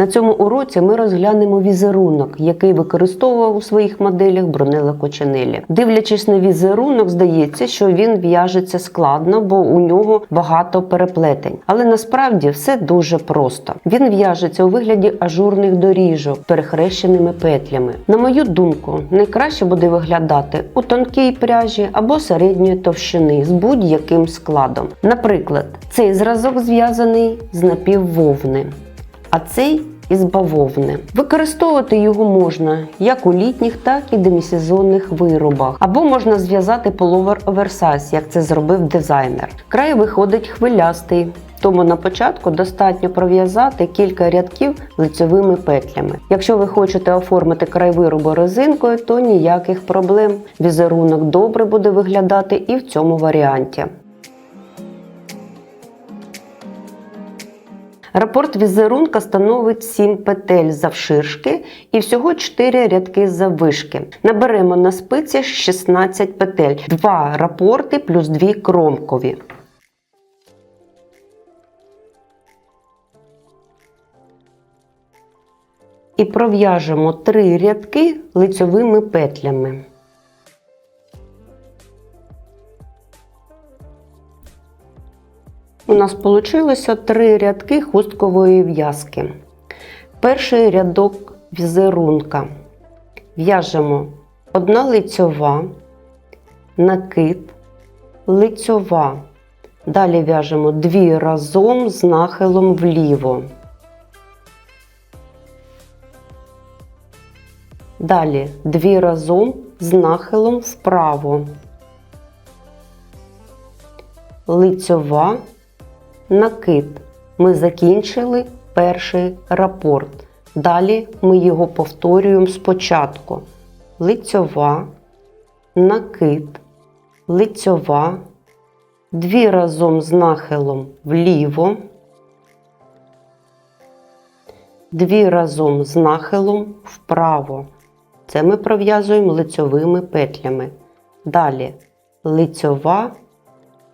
На цьому уроці ми розглянемо візерунок, який використовував у своїх моделях Брунелла Коченелі. Дивлячись на візерунок, здається, що він в'яжеться складно, бо у нього багато переплетень. Але насправді все дуже просто. Він в'яжеться у вигляді ажурних доріжок перехрещеними петлями. На мою думку, найкраще буде виглядати у тонкій пряжі або середньої товщини з будь-яким складом. Наприклад, цей зразок зв'язаний з напіввовни, а цей із бавовни. Використовувати його можна як у літніх, так і демісезонних виробах, або можна зв'язати половер оверсайз, як це зробив дизайнер. Край виходить хвилястий. Тому на початку достатньо пров'язати кілька рядків лицьовими петлями. Якщо ви хочете оформити край виробу резинкою, то ніяких проблем. Візерунок добре буде виглядати і в цьому варіанті. Рапорт візерунка становить 7 петель завширшки і всього 4 рядки заввишки. Наберемо на спиці 16 петель, 2 рапорти плюс 2 кромкові. І пров'яжемо 3 рядки лицьовими петлями. У нас вийшло три рядки хусткової в'язки. Перший рядок візерунка. В'яжемо одна лицьова, накид, лицьова. Далі в'яжемо дві разом з нахилом вліво. Далі дві разом з нахилом вправо. Лицьова накид. Ми закінчили перший рапорт. Далі ми його повторюємо спочатку. Лицьова, накид, лицьова, дві разом з нахилом вліво, дві разом з нахилом вправо. Це ми пров'язуємо лицьовими петлями. Далі лицьова,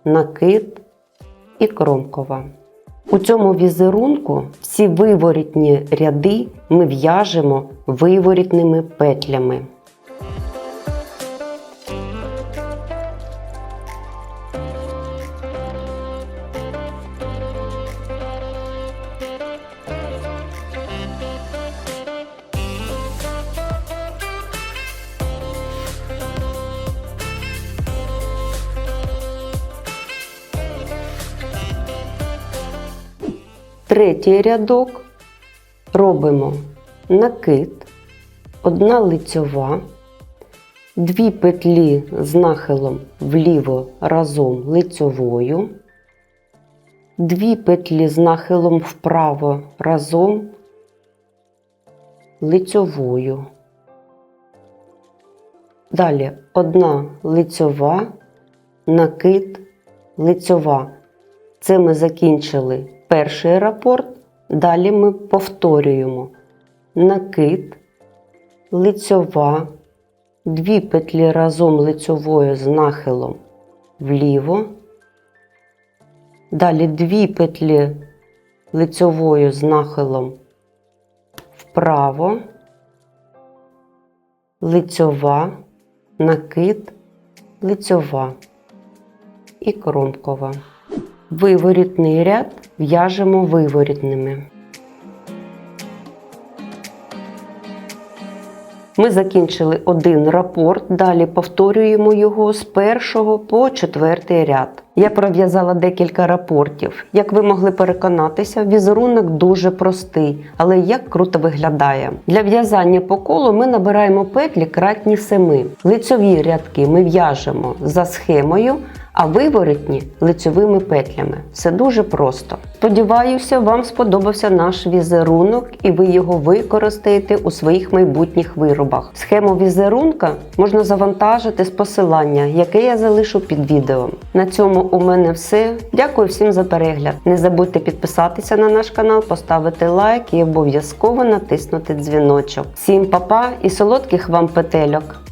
накид, і кромкова. У цьому візерунку всі виворітні ряди ми в'яжемо виворітними петлями. Третій рядок робимо накид, одна лицьова, дві петлі з нахилом вліво разом лицьовою, дві петлі з нахилом вправо разом лицьовою. Далі одна лицьова, накид, лицьова. Це ми закінчили перший рапорт, далі ми повторюємо. Накид, лицьова, дві петлі разом лицьовою з нахилом вліво, далі дві петлі лицьовою з нахилом вправо, лицьова, накид, лицьова і кромкова. Виворітний ряд в'яжемо виворітними. Ми закінчили один рапорт, далі повторюємо його з першого по четвертий ряд. Я пров'язала декілька рапортів. Як ви могли переконатися, візерунок дуже простий, але як круто виглядає. Для в'язання по колу ми набираємо петлі кратні 7. Лицьові рядки ми в'яжемо за схемою, а виворотні лицьовими петлями. Все дуже просто. Сподіваюся, вам сподобався наш візерунок і ви його використаєте у своїх майбутніх виробах. Схему візерунка можна завантажити з посилання, яке я залишу під відео. На цьому у мене все. Дякую всім за перегляд. Не забудьте підписатися на наш канал, поставити лайк і обов'язково натиснути дзвіночок. Всім па-па і солодких вам петельок!